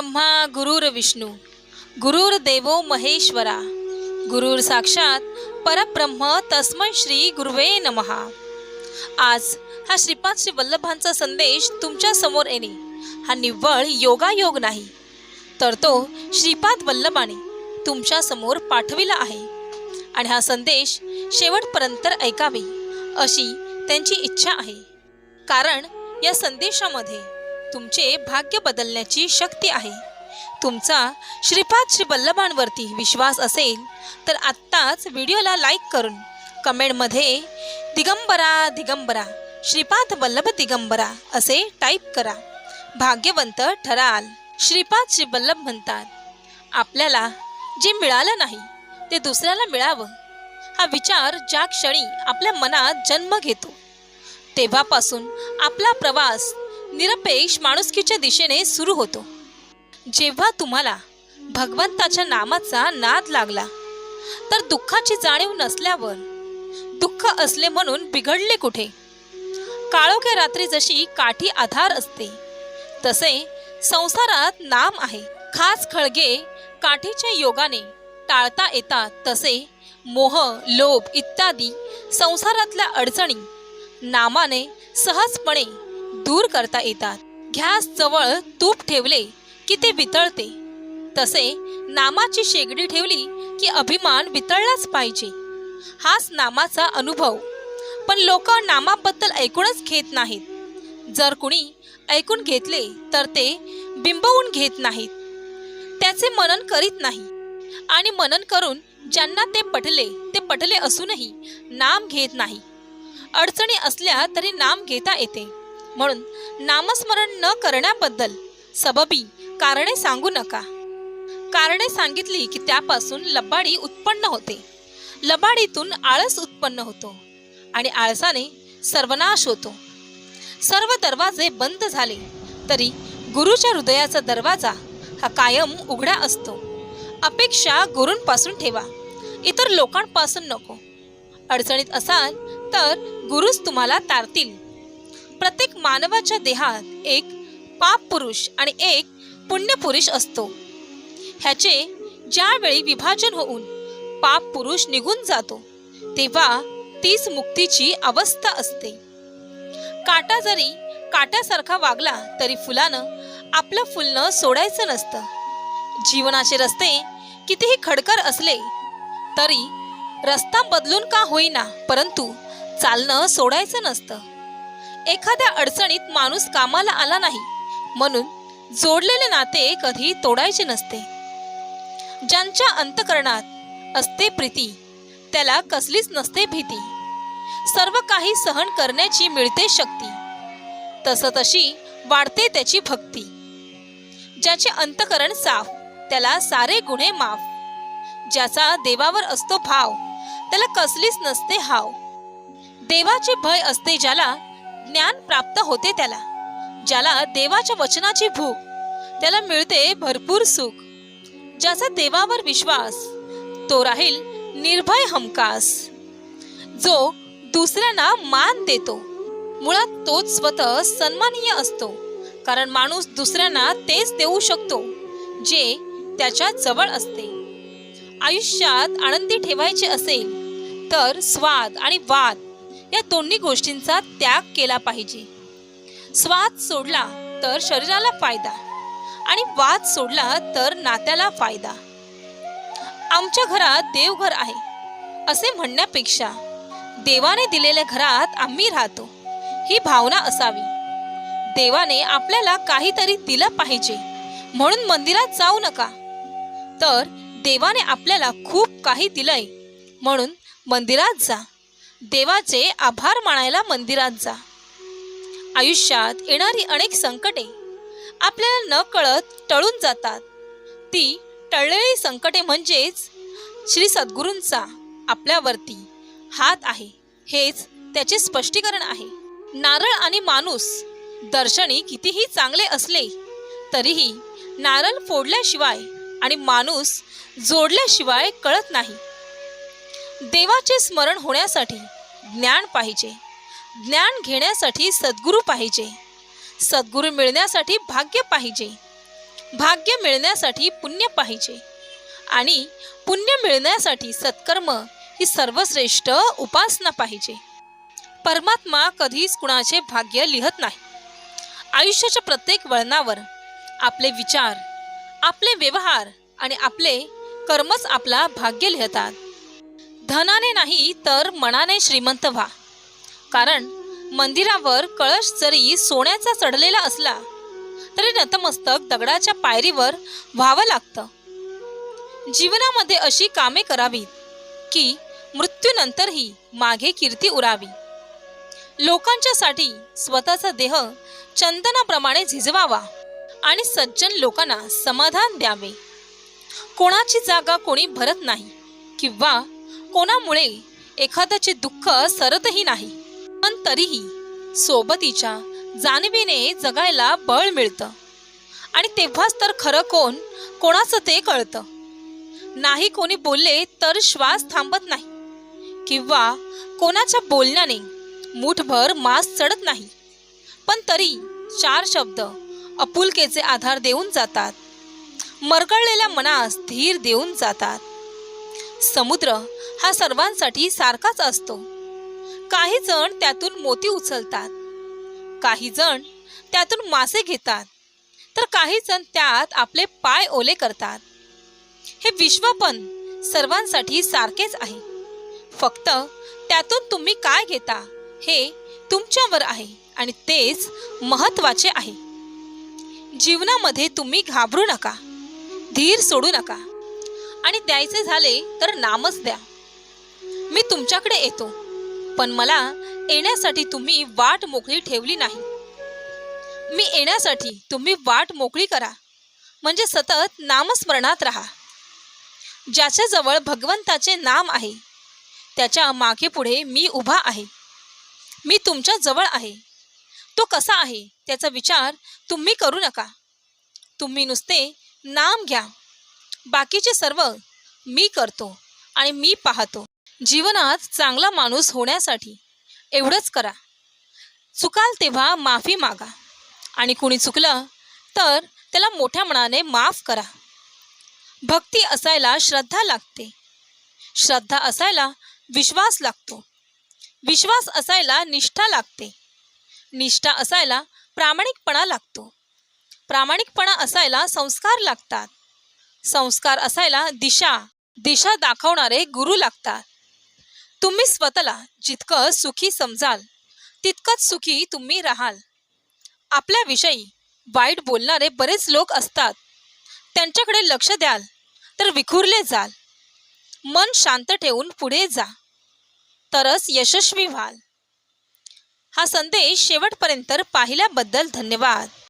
ब्रह्मा गुरुर विष्णू गुरुर देवो महेश्वरा. गुरुर साक्षात परब्रह्म तस्मै श्री गुरुवे नमहा. आज हा श्रीपाद श्री वल्लभांचा संदेश तुमच्यासमोर येणे. हा निव्वळ योगायोग नाही तर तो श्रीपाद वल्लभाने तुमच्यासमोर पाठविला आहे. आणि हा संदेश शेवटपर्यंत ऐकावे अशी त्यांची इच्छा आहे. कारण या संदेशामध्ये तुमचे भाग्य बदलण्याची शक्ती आहे. तुमचा श्रीपाद श्री वल्लभांवरती विश्वास असेल तर आत्ताच व्हिडिओला लाईक करून कमेंटमध्ये दिगंबरा दिगंबरा श्रीपाद वल्लभ दिगंबरा असे टाईप करा. भाग्यवंत ठराल श्रीपाद श्री वल्लभ म्हणतात. आपल्याला जे मिळालं नाही ते दुसऱ्याला मिळावं. हा विचार ज्या क्षणी आपल्या मनात जन्म घेतो तेव्हापासून आपला प्रवास निरपेक्ष माणुसकीच्या दिशेने सुरू होतो. जेव्हा तुम्हाला भगवंताच्या नामाचा नाद लागला तर दुःखाची जाणीव नसल्यावर दुःख असले म्हणून बिघडले कुठे? काळोख्या रात्री जशी काठी आधार असते तसे संसारात नाम आहे. खास खळगे काठीच्या योगाने टाळता येतात तसे मोह लोभ इत्यादी संसारातल्या अडचणी नामाने सहजपणे दूर करता येतात. घ्यास जवळ तूप ठेवले की ते वितळते. तसे नामाची शेगडी ठेवली की अभिमान वितळलाच पाहिजे. हाच नामाचा अनुभव. पण लोक नामाबद्दल ऐकूनच घेत नाहीत. जर कुणी ऐकून घेतले तर ते बिंबवून घेत नाहीत. त्याचे मनन करीत नाही. आणि मनन करून ज्यांना ते पटले ते पटले असूनही नाम घेत नाही. अडचणी असल्या तरी नाम घेता येते. म्हणून नामस्मरण न करण्याबद्दल सबबी कारणे सांगू नका. कारणे सांगितली की त्यापासून लबाडी उत्पन्न होते. लबाडीतून आळस उत्पन्न होतो आणि आळसाने सर्वनाश होतो. सर्व दरवाजे बंद झाले तरी गुरुच्या हृदयाचा दरवाजा हा कायम उघडा असतो. अपेक्षा गुरूंपासून ठेवा. इतर लोकांपासून नको. अडचणीत असाल तर गुरुच तुम्हाला तारतील. प्रत्येक मानवाच्या देहात एक पाप पुरुष आणि एक पुण्य पुरुष असतो. ह्याचे ज्यावेळी विभाजन होऊन पाप पुरुष निघून जातो तेव्हा तीच मुक्तीची अवस्था असते. काटा जरी काट्यासारखा वागला तरी फुलानं आपलं फुलणं सोडायचं नसतं. जीवनाचे रस्ते कितीही खडकर असले तरी रस्ता बदलून का होईना परंतु चालणं सोडायचं नसतं. एखाद्या अडचणीत माणूस कामाला आला नाही म्हणून जोडलेले नाते कधी तोडायचे नसते. ज्यांच्या अंतकरणात असते प्रीती त्याला कसलीच नसते भीती. सर्व काही सहन करण्याची मिळते शक्ती. तस तशी वाढते त्याची भक्ती. ज्याचे अंतकरण साफ त्याला सारे गुन्हे माफ. ज्याचा देवावर असतो भाव त्याला कसलीच नसते हाव. देवाचे भय असते ज्याला ज्ञान प्राप्त होते त्याला. ज्याला देवाच्या वचनाची भूक त्याला मिळते भरपूर सुख. ज्याचा देवावर विश्वास तो राहील निर्भय हमकास जो दुसऱ्यांना मान देतो मुळात तोच स्वतः सन्माननीय असतो. कारण माणूस दुसऱ्यांना तेच देऊ शकतो जे त्याच्याजवळ असते. आयुष्यात आनंदी ठेवायचे असेल तर स्वाद आणि वाद या दोन्ही गोष्टींचा त्याग केला पाहिजे. स्वाद सोडला तर शरीराला फायदा आणि वाद सोडला तर नात्याला फायदा. आमच्या घरात देवघर आहे असे म्हणण्यापेक्षा देवाने दिलेल्या घरात आम्ही राहतो ही भावना असावी. देवाने आपल्याला काहीतरी दिलं पाहिजे म्हणून मंदिरात जाऊ नका. तर देवाने आपल्याला खूप काही दिलंय म्हणून मंदिरात जा. देवाचे आभार मानायला मंदिरात जा. आयुष्यात येणारी अनेक संकटे आपल्याला न कळत टळून जातात. ती टळलेली संकटे म्हणजेच श्री सद्गुरूंचा आपल्यावरती हात आहे. हेच त्याचे स्पष्टीकरण आहे. नारळ आणि माणूस दर्शनी कितीही चांगले असले तरीही नारळ फोडल्याशिवाय आणि माणूस जोडल्याशिवाय कळत नाही. देवाचे स्मरण होण्यासाठी ज्ञान पाहिजे. ज्ञान घेण्यासाठी सद्गुरू पाहिजे. सद्गुरू मिळण्यासाठी भाग्य पाहिजे. भाग्य मिळण्यासाठी पुण्य पाहिजे. आणि पुण्य मिळण्यासाठी सत्कर्म ही सर्वश्रेष्ठ उपासना पाहिजे. परमात्मा कधीच कुणाचे भाग्य लिहत नाही. आयुष्याच्या प्रत्येक वळणावर आपले विचार आपले व्यवहार आणि आपले कर्मच आपला भाग्य लिहतात. धनाने नाही तर मनाने श्रीमंत व्हा. कारण मंदिरावर कळश जरी सोन्याचा चढलेला असला तरी नतमस्तक दगडाच्या पायरीवर व्हावं लागतं. जीवनामध्ये अशी कामे करावीत की मृत्यूनंतरही मागे कीर्ती उरावी. लोकांच्यासाठी स्वतःचा देह चंदनाप्रमाणे झिजवावा आणि सज्जन लोकांना समाधान द्यावे. कोणाची जागा कोणी भरत नाही किंवा कोणामुळे एखाद्याचे दुःख सरतही नाही. पण तरीही सोबतीच्या जाणीवीने जगायला बळ मिळतं. आणि तेव्हाच तर खरं कोण कोणाचं ते कळतं. नाही कोणी बोलले तर श्वास थांबत नाही. किंवा कोणाच्या बोलण्याने मुठभर मास चढत नाही. पण तरी चार शब्द अपुलकेचे आधार देऊन जातात. मरगळलेल्या मनास धीर देऊन जातात. समुद्र हा सर्वांसाठी सारखाच असतो. काही जण त्यातून मोती उचलतात. काही जण त्यातून मासे घेतात. तर काही जण त्यात आपले पाय ओले करतात. हे विश्व पण सर्वांसाठी सारखेच आहे. फक्त त्यातून तुम्ही काय घेता हे तुमच्यावर आहे आणि तेच महत्त्वाचे आहे. जीवनामध्ये तुम्ही घाबरू नका. धीर सोडू नका. आणि द्यायचे झाले तर नामच द्या. मी तुमच्याकडे येतो पण मला येण्यासाठी तुम्ही वाट मोकळी ठेवली नाही. मी येण्यासाठी तुम्ही वाट मोकळी करा म्हणजे सतत नामस्मरणात राहा. ज्याच्याजवळ भगवंताचे नाम आहे त्याच्यामागे पुढे मी उभा आहे. मी तुमच्या जवळ आहे. तो कसा आहे त्याचा विचार तुम्ही करू नका. तुम्ही नुसते नाम घ्या. बाकीचे सर्व मी करतो आणि मी पाहतो. जीवनात चांगला माणूस होण्यासाठी एवढंच करा. चुकाल तेव्हा माफी मागा. आणि कुणी चुकलं तर त्याला मोठ्या मनाने माफ करा. भक्ती असायला श्रद्धा लागते. श्रद्धा असायला विश्वास लागतो. विश्वास असायला निष्ठा लागते. निष्ठा असायला प्रामाणिकपणा लागतो. प्रामाणिकपणा असायला संस्कार लागतात. संस्कार असायला दिशा दिशा दाखवणारे गुरु लागतात. तुम्ही स्वतःला जितकं सुखी समजाल तितकंच सुखी तुम्ही राहाल. आपल्याविषयी वाईट बोलणारे बरेच लोक असतात. त्यांच्याकडे लक्ष द्याल तर विखुरले जाल. मन शांत ठेवून पुढे जा. तरच यशस्वी व्हाल. हा संदेश शेवटपर्यंत पाहिल्याबद्दल धन्यवाद.